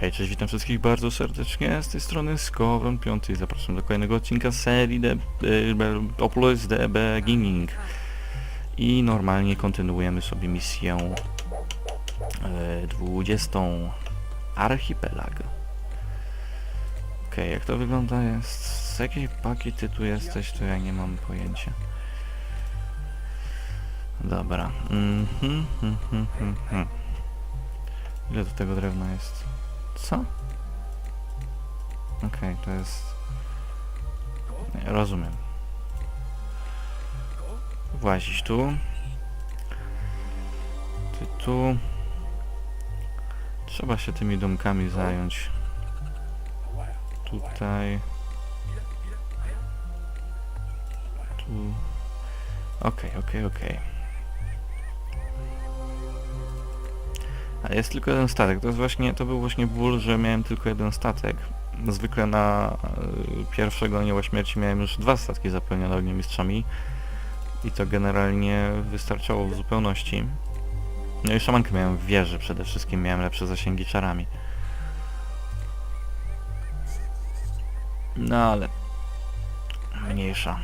Hej, cześć, witam wszystkich bardzo serdecznie, z tej strony Skowen 5 zapraszam do kolejnego odcinka serii The, The Opulus The Beginning. I normalnie kontynuujemy sobie misję e, 20. Archipelag. Okej, jak to wygląda jest... Z jakiej paki ty tu jesteś, to ja nie mam pojęcia. Dobra. Mhm, mhm, mhm, mhm. Ile do tego drewna jest? Co? Okej, to jest... Nie, rozumiem. Włazisz tu. Ty tu. Trzeba się tymi domkami zająć. Tutaj. Tu. Okej, okej, okej. A jest tylko jeden statek. To jest właśnie, to był właśnie ból, że miałem tylko jeden statek. Zwykle na y, pierwszego anioła śmierci miałem już dwa statki zapełnione ogniomistrzami. I to generalnie wystarczało w zupełności. No i szamankę miałem w wieży przede wszystkim, miałem lepsze zasięgi czarami. No ale... Mniejsza.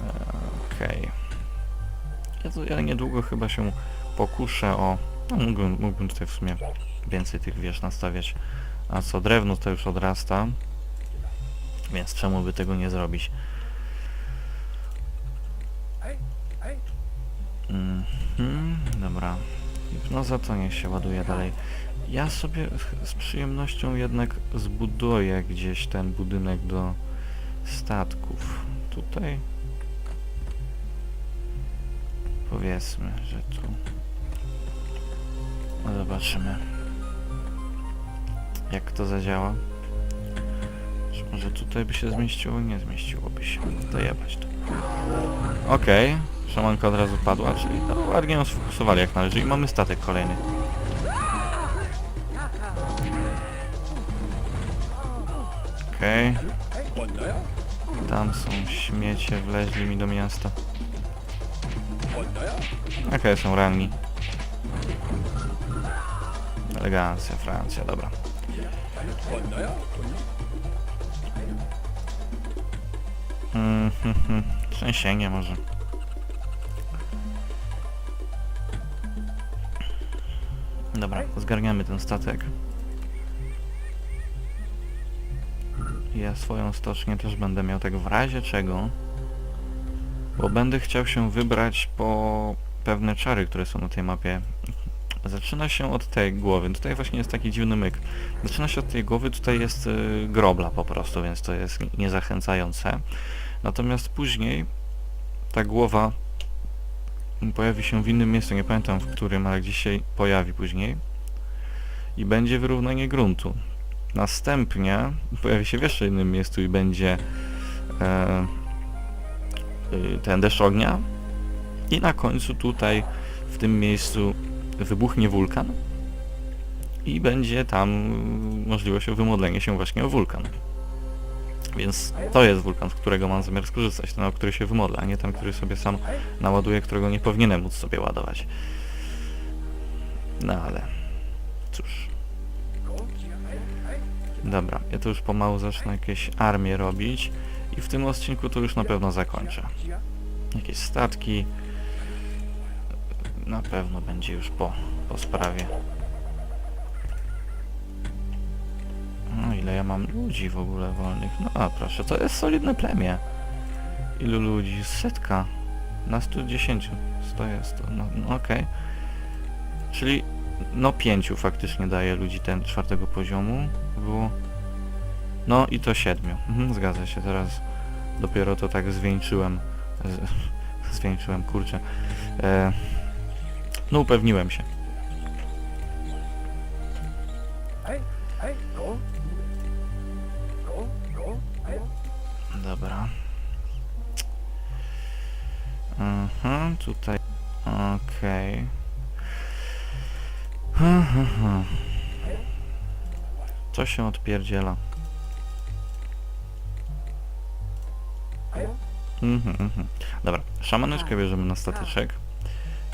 E, Okej. Ja, to, ja niedługo chyba się pokuszę o... No, mógłbym, mógłbym tutaj w sumie więcej tych wież nastawiać. A co, drewno to już odrasta. Więc czemu by tego nie zrobić? Mhm, dobra. Hipnoza to niech się ładuje dalej. Ja sobie z przyjemnością jednak zbuduję gdzieś ten budynek do statków. Tutaj powiedzmy, że tu zobaczymy jak to zadziała. Czy może tutaj by się zmieściło? Nie zmieściłoby się. Dojebać to. Okej, szamanka od razu padła, czyli no, ładnie ją sfokusowali jak należy i mamy statek kolejny. Okej. Tam są śmiecie, wleźli mi do miasta. Okej, są ranni. Elegancja, Francja, dobra. Mhm. Trzęsienie może. Dobra, zgarniamy ten statek. Ja swoją stocznię też będę miał tak w razie czego. Bo będę chciał się wybrać po pewne czary, które są na tej mapie. Zaczyna się od tej głowy. Tutaj właśnie jest taki dziwny myk. Zaczyna się od tej głowy, tutaj jest y, grobla po prostu, więc to jest nie- niezachęcające. Natomiast później ta głowa pojawi się w innym miejscu, nie pamiętam w którym, ale gdzieś się pojawi później i będzie wyrównanie gruntu. Następnie pojawi się w jeszcze innym miejscu i będzie e, y, ten deszcz ognia i na końcu tutaj w tym miejscu wybuchnie wulkan i będzie tam możliwość wymodlenia się właśnie o wulkan. Więc to jest wulkan, z którego mam zamiar skorzystać, ten, o który się wymodla, a nie ten, który sobie sam naładuje, którego nie powinienem móc sobie ładować. No ale cóż. Dobra, ja to już pomału zacznę jakieś armie robić i w tym odcinku to już na pewno zakończę. Jakieś statki. Na pewno będzie już po, po sprawie. No ile ja mam ludzi w ogóle wolnych? No a proszę, to jest solidne plemię. Ilu ludzi? Setka. Na 110. 100 jest to. No, no okej. Czyli no pięciu faktycznie daje ludzi ten czwartego poziomu. Było... No i to siedmiu. Mhm, zgadza się, teraz dopiero to tak zwieńczyłem. Z, zwieńczyłem, kurczę. E, no upewniłem się. Dobra. Mhm, tutaj. Okej. Okay. Co się odpierdziela? Mhm, mhm. Dobra, szamaneczkę bierzemy na statyczek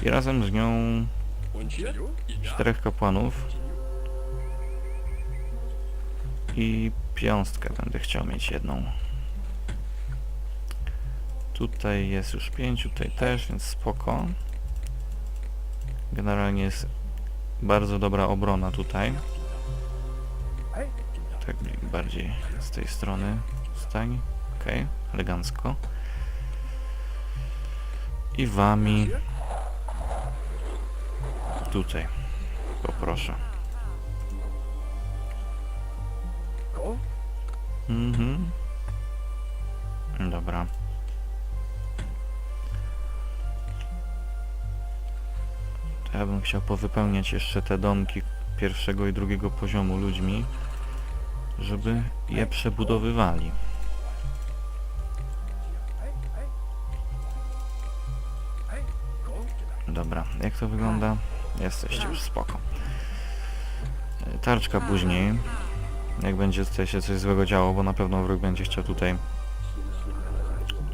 i razem z nią czterech kapłanów I piąstkę będę chciał mieć jedną. Tutaj jest już pięciu, tutaj też, więc spoko. Generalnie jest bardzo dobra obrona tutaj. Tak bardziej z tej strony stań. Okej, elegancko. I wami tutaj. Poproszę. Mhm. Dobra. To ja bym chciał powypełniać jeszcze te domki pierwszego i drugiego poziomu ludźmi, żeby je przebudowywali. Dobra, jak to wygląda? Jesteście już spoko. Tarczka później, jak będzie tutaj się coś złego działo, bo na pewno wróg będzie chciał tutaj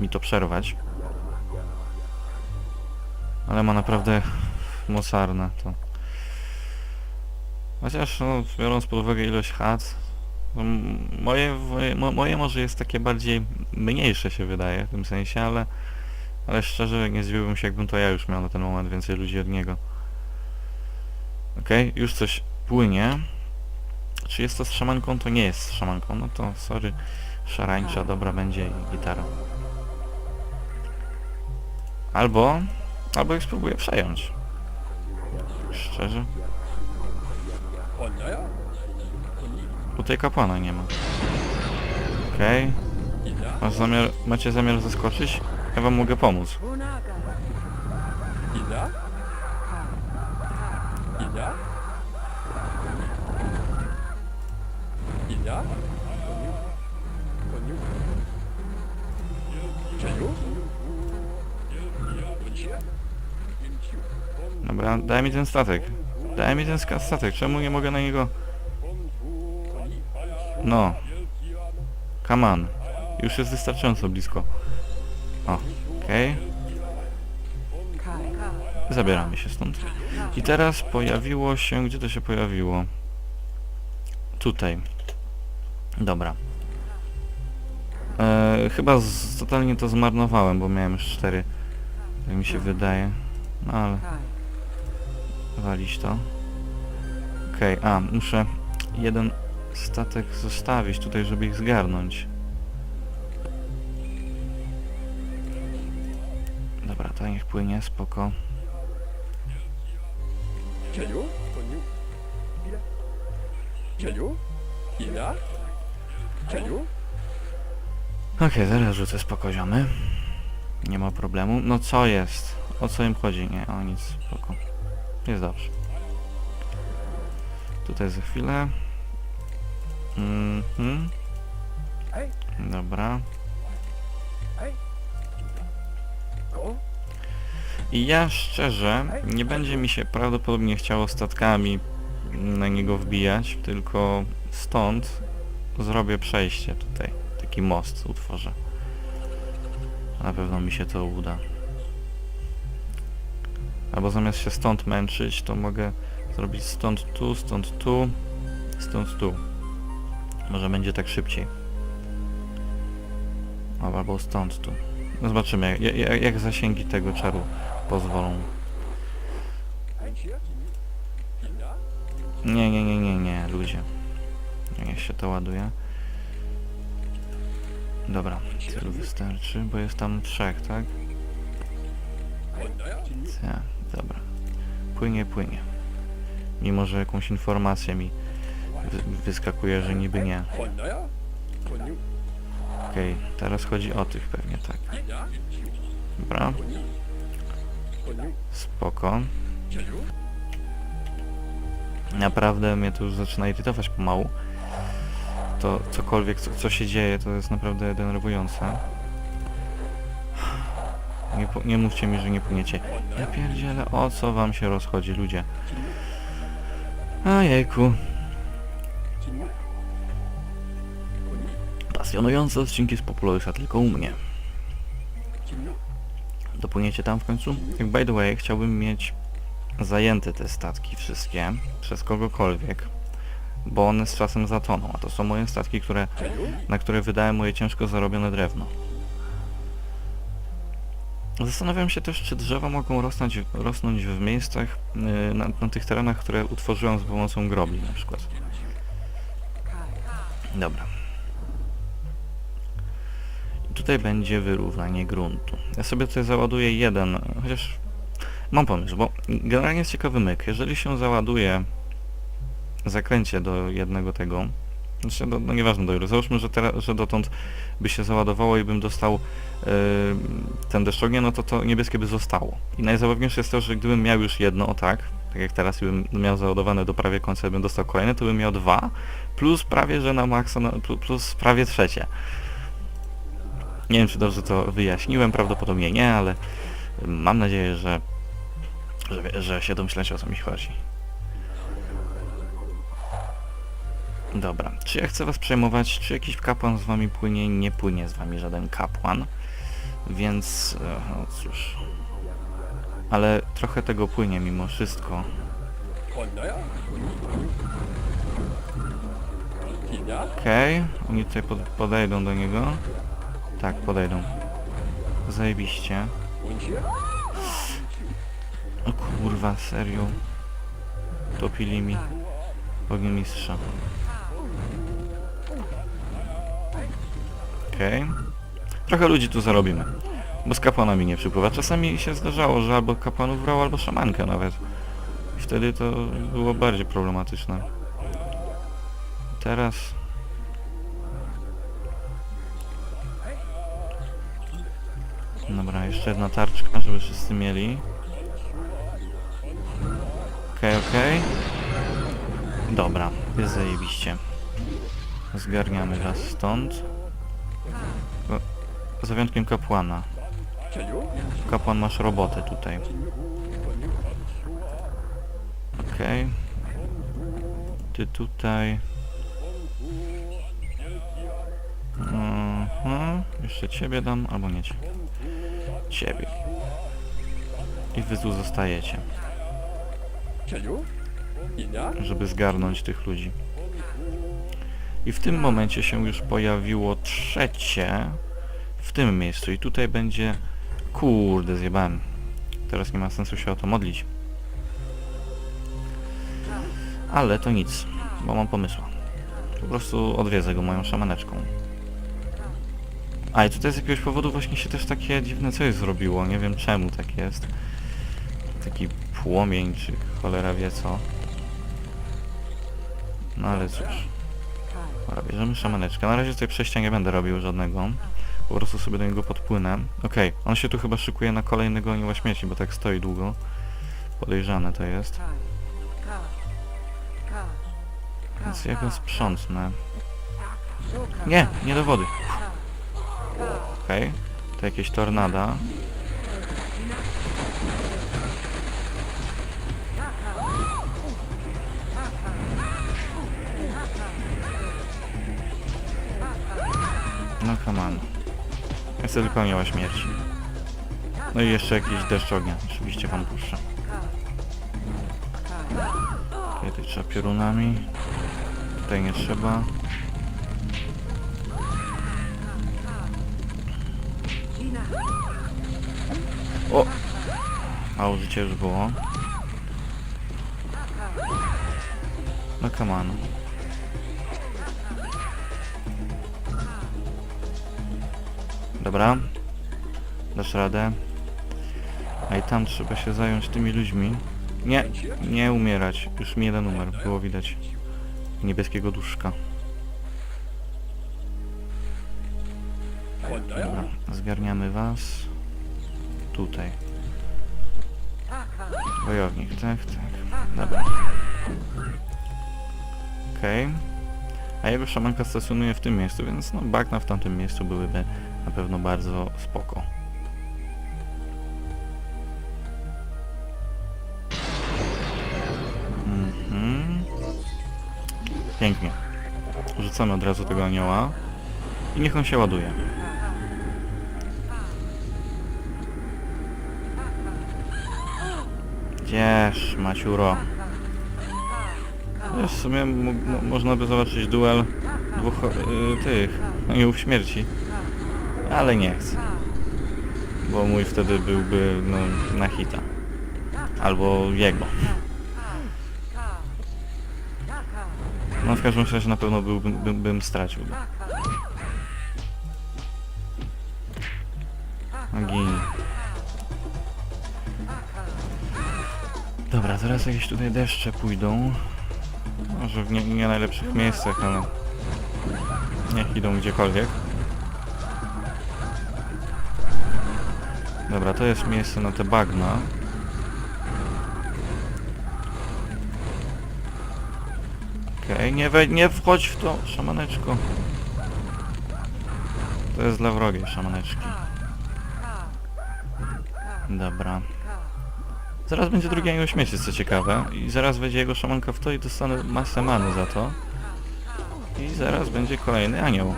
mi to przerwać. Ale ma naprawdę mocarne to. Chociaż no, biorąc pod uwagę ilość chat, moje, moje, mo- moje może jest takie bardziej mniejsze się wydaje w tym sensie, ale ale szczerze nie zdziwiłbym się jakbym to ja już miał na ten moment więcej ludzi od niego. Okej, już coś płynie. Czy jest to z szamanką? To nie jest z szamanką. No to sorry. Szarańcza, dobra będzie i gitara. Albo... Albo ich spróbuję przejąć. Szczerze. Tutaj kapłana nie ma. Okej. Masz zamiar, macie zamiar zaskoczyć? Ja wam mogę pomóc. Ida? Ida? Koniu? Koniu? Dobra, daj mi ten statek. Daj mi ten statek. Czemu nie mogę na niego... No. Come on. Już jest wystarczająco blisko. O, okej. Zabieramy się stąd. I teraz pojawiło się... Gdzie to się pojawiło? Tutaj. Dobra. E, chyba z, totalnie to zmarnowałem, bo miałem już cztery. Jak mi się wydaje. No ale... Walić to. Okej, a, muszę jeden statek zostawić tutaj, żeby ich zgarnąć. Dobra, to niech płynie, spoko. Ida? Koniu? Ida? Koniu? Okej, zaraz rzucę spokoziomy. Nie ma problemu. No co jest? O co im chodzi? Nie, o nic, spoko. Jest dobrze. Tutaj za chwilę. Mhm. Hej. Dobra. Ko? I ja szczerze, nie będzie mi się prawdopodobnie chciało statkami na niego wbijać, tylko stąd zrobię przejście tutaj. Taki most utworzę. Na pewno mi się to uda. Albo zamiast się stąd męczyć, to mogę zrobić stąd tu, stąd tu, stąd tu. Może będzie tak szybciej. Albo stąd tu. No zobaczymy, jak, jak, jak zasięgi tego czaru pozwolą. Nie, nie, nie, nie, nie, ludzie. Niech się to ładuje. Dobra, tylu wystarczy, bo jest tam trzech, tak? Tak, dobra. Płynie, płynie. Mimo, że jakąś informację mi wy wyskakuje, że niby nie. Okej, teraz chodzi o tych pewnie, tak. Dobra? Spoko. Naprawdę mnie to już zaczyna irytować pomału. To cokolwiek, co, co się dzieje, to jest naprawdę denerwujące. Nie, pu- nie mówcie mi, że nie płyniecie. Ja pierdzielę, o co wam się rozchodzi, ludzie? Ojejku. Pasjonujące odcinki z Populusa tylko u mnie. Dopłyniecie tam w końcu? Jak by the way, chciałbym mieć zajęte te statki wszystkie przez kogokolwiek. bo one z czasem zatoną, a to są moje statki, które, na które wydałem moje ciężko zarobione drewno. Zastanawiam się też, czy drzewa mogą rosnąć, rosnąć w miejscach, yy, na, na tych terenach, które utworzyłem z pomocą grobli na przykład. Dobra. Tutaj będzie wyrównanie gruntu. Ja sobie tutaj załaduję jeden, chociaż mam pomysł, bo generalnie jest ciekawy myk. Jeżeli się załaduje zakręcie do jednego tego, znaczy do, no nieważne do ilu, załóżmy, że, teraz, że dotąd by się załadowało i bym dostał yy, ten deszczognie, no to to niebieskie by zostało. I najzabawniejsze jest to, że gdybym miał już jedno, o tak, tak jak teraz i bym miał załadowane do prawie końca bym dostał kolejne, to bym miał dwa, plus prawie, że na maksa, no, plu- plus prawie trzecie. Nie wiem, czy dobrze to wyjaśniłem, prawdopodobnie nie, ale mm, mam nadzieję, że, że, że się domyślacie o co mi chodzi. Dobra, czy ja chcę was przejmować, czy jakiś kapłan z wami płynie? Nie płynie z wami żaden kapłan, więc e, no cóż. Ale trochę tego płynie mimo wszystko. Okej, okay. oni tutaj pod, podejdą do niego. Tak, podejdą. Zajebiście. O kurwa, serio. Topili mi ognimistrza. Okej. Okay. Trochę ludzi tu zarobimy. Bo z kapłanami nie przypływa. Czasami się zdarzało, że albo kapłanów brał, albo szamankę nawet. I wtedy to było bardziej problematyczne. Teraz Dobra, jeszcze jedna tarczka, żeby wszyscy mieli. Okej, okej. Dobra, jest zajebiście. Zgarniamy was stąd. Za wyjątkiem kapłana. Kapłan masz robotę tutaj. Okej. Ty tutaj. Mhm. Jeszcze ciebie dam, albo nie ciebie ciebie. I wy tu zostajecie. Żeby zgarnąć tych ludzi. I w tym momencie się już pojawiło trzecie w tym miejscu. I tutaj będzie... Kurde, zjebałem. Teraz nie ma sensu się o to modlić. Ale to nic, bo mam pomysła. Po prostu odwiedzę go moją szamaneczką. A i tutaj z jakiegoś powodu właśnie się też takie dziwne coś zrobiło, nie wiem czemu tak jest. Taki płomień, czy cholera wie co. No ale cóż. Dobra, bierzemy szamaneczkę. Na razie tutaj przejścia nie będę robił żadnego. Po prostu sobie do niego podpłynę. Okej, on się tu chyba szykuje na kolejnego anioła śmierci, bo tak stoi długo. Podejrzane to jest. Więc ja go sprzątnę. Nie, nie do wody. Okej, to jakieś tornada. No come on. Chcę tylko anioła śmierci. No i jeszcze jakiś deszcz ognia. Oczywiście wam puszczę. Tutaj trzeba piorunami. Tutaj nie trzeba. O! A użycie już było. No come on. Dobra. Dasz radę. A i tam trzeba się zająć tymi ludźmi. Nie, nie umierać. Już mi jeden numer, było widać. Niebieskiego duszka. Dobra, zgarniamy was. Tutaj. Wojownik, tak, tak. Dobra. Okej. A jego szamanka stacjonuje w tym miejscu, więc no bagna w tamtym miejscu byłyby na pewno bardzo spoko. Mhm. Pięknie. Rzucamy od razu tego anioła. I niech on się ładuje. Gdzież, Maciuro? W sumie mo- mo- można by zobaczyć duel dwóch y, tych aniołów śmierci. Ale nie chcę. Bo mój wtedy byłby no, na hita. Albo jego. No w każdym razie na pewno byłbym, bym, bym stracił go. Dobra, teraz jakieś tutaj deszcze pójdą. Może w nie, nie najlepszych miejscach, ale niech idą gdziekolwiek. Dobra, to jest miejsce na te bagna. Okej, nie, wej- nie wchodź w to, szamaneczko. To jest dla wrogiej szamaneczki. Dobra. Zaraz będzie drugi anioł śmierci, co ciekawe. I zaraz wejdzie jego szamanka w to i dostanę masę many za to. I zaraz będzie kolejny anioł.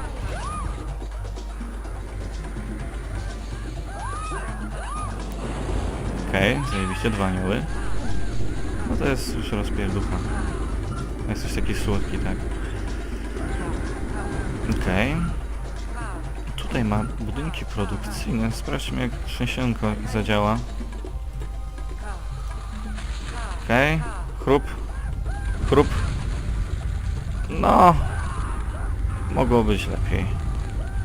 Okej, zajebiście dwa anioły. No to jest już rozpierducha. Jest coś taki słodki, tak. Okej. Tutaj ma budynki produkcyjne. Sprawdźmy jak trzęsienko zadziała. Okej. Chrup. Chrup. No. Mogło być lepiej.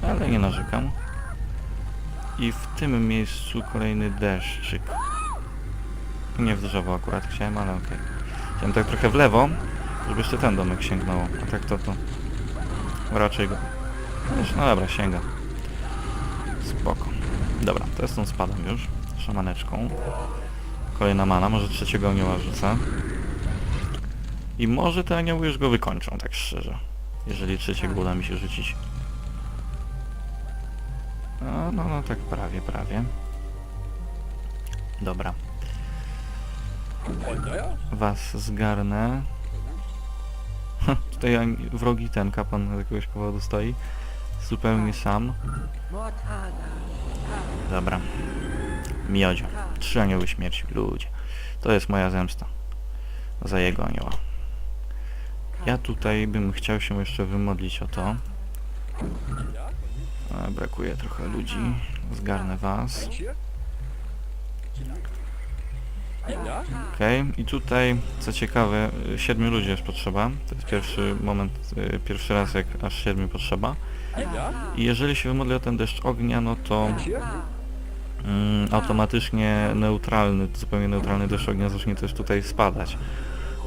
Ale nie narzekam. I w tym miejscu kolejny deszczyk. Nie w drzewo akurat chciałem, ale okej. Chciałem tak trochę w lewo, żeby jeszcze ten domek sięgnęło. A tak to to... Raczej go... No dobra, sięga. Spoko. Dobra, to jest tą spadam już. Szamaneczką. Kolejna mana, może trzeciego anioła rzucę. I może te anioły już go wykończą, tak szczerze. Jeżeli trzeciego uda mi się rzucić. No, no, no, tak prawie, prawie. Dobra. Was zgarnę. Tutaj wrogi ten kapan z jakiegoś powodu stoi. Zupełnie sam. Dobra. Miodzio. Trzy anioły śmierci. Ludzie. To jest moja zemsta. Za jego anioła. Ja tutaj bym chciał się jeszcze wymodlić o to. Brakuje trochę ludzi. Zgarnę was. Okej, okay. i tutaj, co ciekawe, siedmiu ludzi jest potrzeba. To jest pierwszy moment, e, pierwszy raz jak aż siedmiu potrzeba. I jeżeli się wymodlę o ten deszcz ognia, no to mm, automatycznie neutralny, zupełnie neutralny deszcz ognia zacznie też tutaj spadać.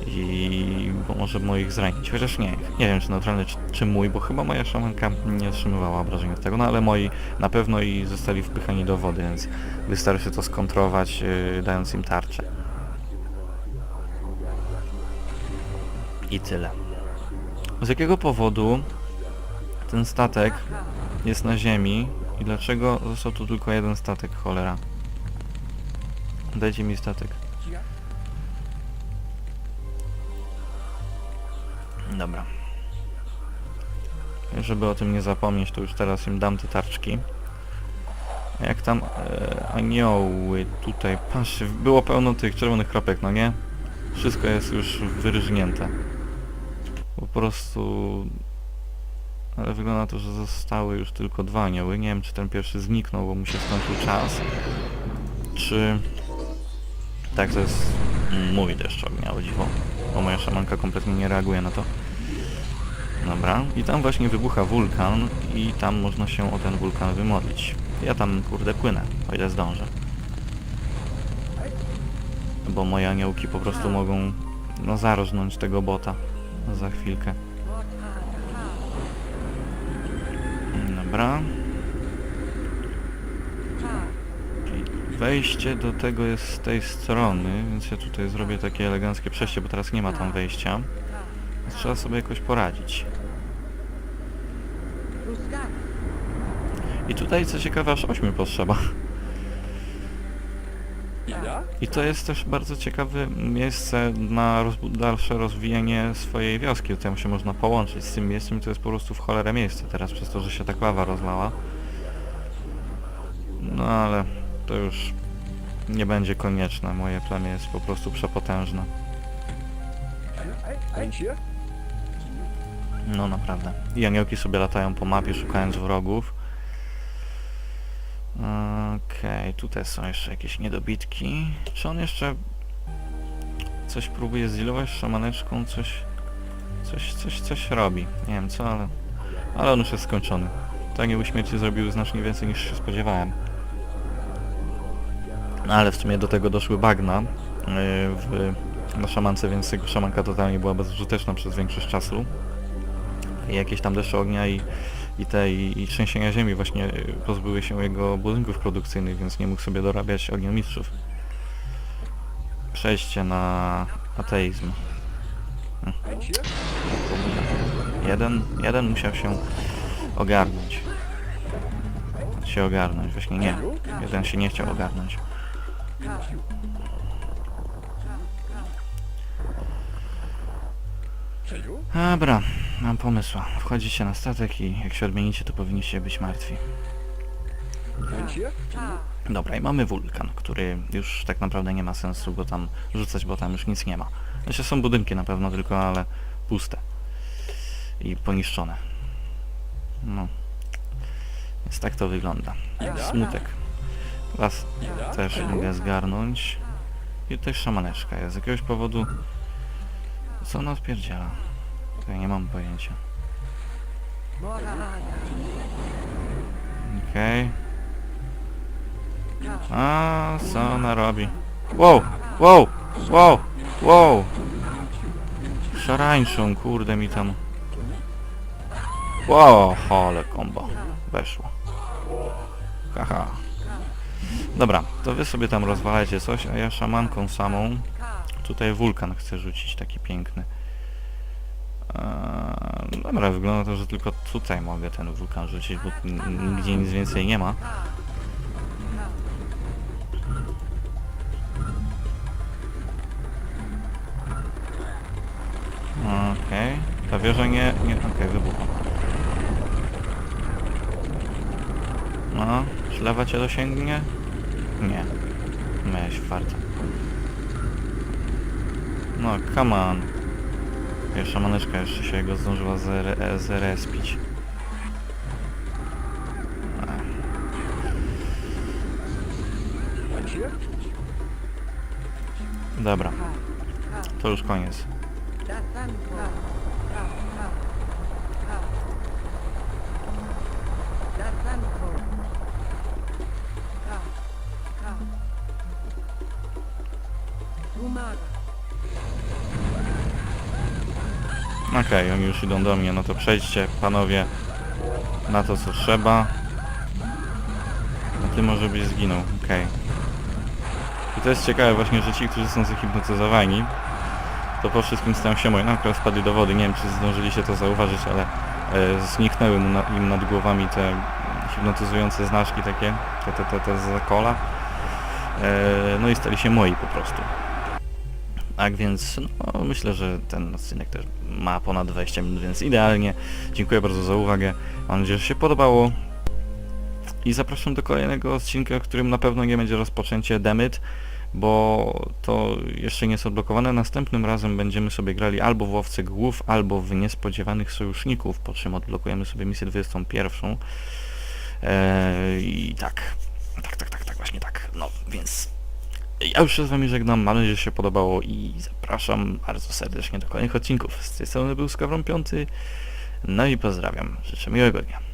I może moich zranić. Chociaż nie, nie wiem czy neutralny, czy, czy mój, bo chyba moja szamanka nie otrzymywała obrażeń od tego, no ale moi na pewno i zostali wpychani do wody, więc wystarczy to skontrować, yy, dając im tarczę. I tyle. Z jakiego powodu ten statek jest na ziemi i dlaczego został tu tylko jeden statek, cholera? Dajcie mi statek. Dobra. Żeby o tym nie zapomnieć, to już teraz im dam te tarczki. Jak tam e, anioły tutaj, patrzcie, było pełno tych czerwonych kropek, no nie? Wszystko jest już wyrżnięte. Po prostu... Ale wygląda to, że zostały już tylko dwa anioły. Nie wiem, czy ten pierwszy zniknął, bo mu się skończył czas. Czy... Tak, to jest mój deszcz ognia, o dziwo. Bo moja szamanka kompletnie nie reaguje na to. Dobra. I tam właśnie wybucha wulkan i tam można się o ten wulkan wymodlić. Ja tam, kurde, płynę, o ile zdążę. Bo moje aniołki po prostu mogą, no, zarożnąć tego bota za chwilkę. Dobra. Wejście do tego jest z tej strony, więc ja tutaj zrobię takie eleganckie przejście, bo teraz nie ma tam wejścia. Więc Trzeba sobie jakoś poradzić. I tutaj, co ciekawe, aż 8 potrzeba. I to jest też bardzo ciekawe miejsce na rozbu- dalsze rozwijanie swojej wioski. Tutaj się można połączyć z tym miejscem i to jest po prostu w cholerę miejsce teraz, przez to, że się ta klawa rozlała. No ale to już nie będzie konieczne. Moje plemię jest po prostu przepotężne. No naprawdę. I aniołki sobie latają po mapie szukając wrogów. Okej, tutaj są jeszcze jakieś niedobitki. Czy on jeszcze coś próbuje zdealować z szamaneczką? Coś, coś, coś, coś robi. Nie wiem co, ale, ale on już jest skończony. Tak nie śmierci zrobił znacznie więcej niż się spodziewałem. No ale w sumie do tego doszły bagna yy, w, na szamance, więc jego szamanka totalnie była bezużyteczna przez większość czasu i jakieś tam deszcze ognia i, i te i, i trzęsienia ziemi właśnie pozbyły się jego budynków produkcyjnych, więc nie mógł sobie dorabiać ogniomistrzów. Przejście na ateizm. Eentje? Jeden, jeden musiał się ogarnąć. Się ogarnąć, właśnie nie. Jeden się nie chciał ogarnąć. Dobra, mam pomysł. Wchodzicie na statek i jak się odmienicie, to powinniście być martwi. Dobra, i mamy wulkan, który już tak naprawdę nie ma sensu go tam rzucać, bo tam już nic nie ma. Znaczy są budynki na pewno tylko, ale puste. I poniszczone. No. Więc tak to wygląda. Smutek. Was też mogę zgarnąć. I tutaj szamaneczka jest. Z jakiegoś powodu... Co ona odpierdziela? Tutaj nie mam pojęcia. Okej. A co ona robi? Wow! Wow! Wow! Wow! Szarańczą, kurde mi tam. Wow, ale kombo. Weszło. Haha. Dobra, to wy sobie tam rozwalajcie coś, a ja szamanką samą tutaj wulkan chcę rzucić, taki piękny. Eee, dobra, wygląda to, że tylko tutaj mogę ten wulkan rzucić, bo nigdzie nic więcej nie ma. Okej. Ta wieża nie... nie Okej, wybuchła. No, czy cię dosięgnie? Nie. Miałeś farta. No, come on. Jeszcze maneczka jeszcze się go zdążyła e. Ech. Eentje? Dobra, to już koniec. Okej, oni już idą do mnie, no to przejdźcie panowie na to co trzeba. A ty może byś zginął, okej. I to jest ciekawe właśnie, że ci, którzy są zahipnotyzowani, to po wszystkim stają się moi. No akurat wpadli do wody, nie wiem czy zdążyliście to zauważyć, ale e, zniknęły mu na, im nad głowami te hipnotyzujące znaczki takie, te, te, te, te zakola. E, no i stali się moi po prostu. Tak więc no, myślę, że ten odcinek też ma ponad 20 minut, więc idealnie. Dziękuję bardzo za uwagę. Mam nadzieję, że się podobało. I zapraszam do kolejnego odcinka, w którym na pewno nie będzie rozpoczęcie Demyt, bo to jeszcze nie jest odblokowane. Następnym razem będziemy sobie grali albo w Łowcy Głów, albo w Niespodziewanych Sojuszników, po czym odblokujemy sobie misję 21. Eee, I tak, tak, tak, tak, tak, właśnie tak. No, więc ja już się z wami żegnam, mam nadzieję, że się podobało i zapraszam bardzo serdecznie do kolejnych odcinków. Z tej strony był Skawron Piąty, no i pozdrawiam. Życzę miłego dnia.